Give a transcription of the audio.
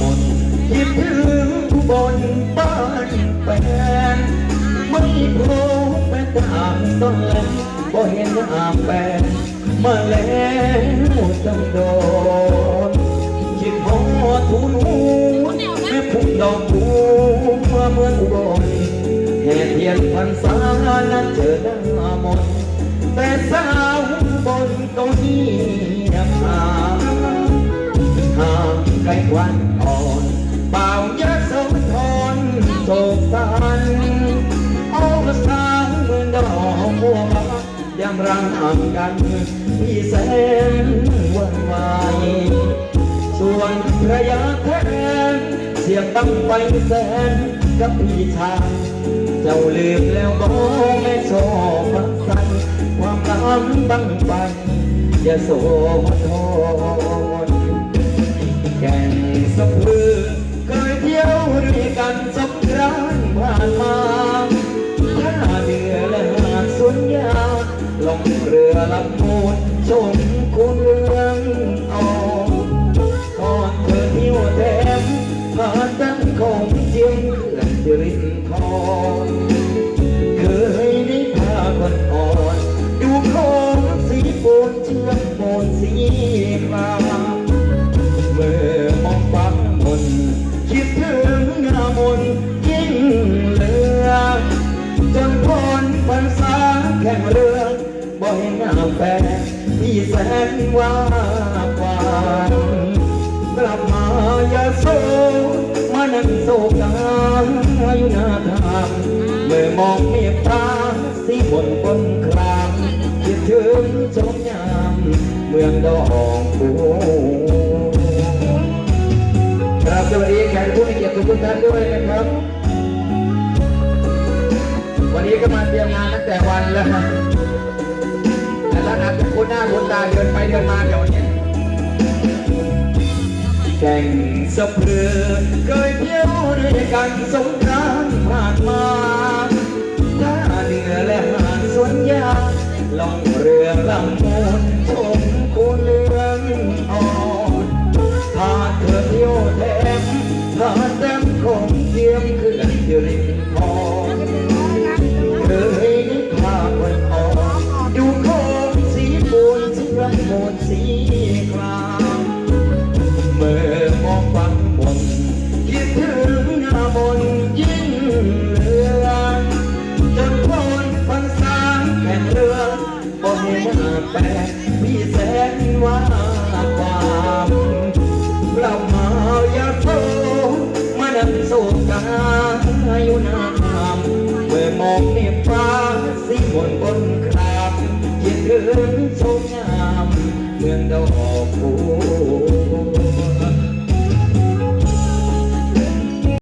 มนยิ้มถึงผู้บนบ้านแฟนไม่พผแม้ต่างต้นแลบ่เห็นอาแฟนมาแล้วจังโดนคิดพอทุนหูแม่พุ่มดอกบัวเมืองอุบนเหตุเทียนพันสานั้นเจอหน้ามนแต่สาวบนตก้นี้ ไกลควันอ่อนเป่ายาสมทนโศกสันโอ้สาวเหมือนดอกบัวบานยามรังห่างกันพี่แสนวันไหวส่วนพระยาแทนเสียบตั้งไปแสนกับพี่ชายเจ้าลืมแล้วบ่แม่โซฟังสันความงามตั้งไปอย่าโซทน ลำมูลชมคุณเรืองอ่อกก่อนเธอเที่ยวแถมผ่าตั้งของเจียงเขื่อนจรินทรเคยได้พาคนอ่อนดูโคงสีปูนเชื่อมโมนสีครามเมื่อมองฟังมนคิดถึงงามนยิ่งเลือจนพ้นพรรษาแข่งเรือ แฟนที่แสนว่าหวานกลับมาอย่าโศกมานั่งโศกกาอยู่หน้าทางเมื่อมองเมียตาสีบนบนครามคิดถึงชมยามเมืองดอกบัวครับสวัสดีแขกผู้มีเกียรติทุกท่านด้วยนะครับวันนี้ก็มาเตรียมงานตั้งแต่วันแล้ว นะแต่ละนัดคุณหน้าคุณตาเดินไปเดินมาแถวนี้แข่งสะเพรือเคยเที่ยวด้วยกันสงกรานต์ผ่านมาท่าเรือและหาดสวนยางล่องเรือลำมูลชมคูเรืองอ่อนพาเธอเที่ยวแถมพาแต้มของเทียมเขื่อนสิริน อมโมนสีครามเมื่อมองฟังบนคิดถึงหน้ามนยิ่งเลือจนพ้นพรรษาแข่งเรือบ่เห็นหน้าแปลกพี่แสนว่าความกลับมายาโศกมาดังโศกกาอยู่หน้าทางเมื่อมอง เมืองดอกบัว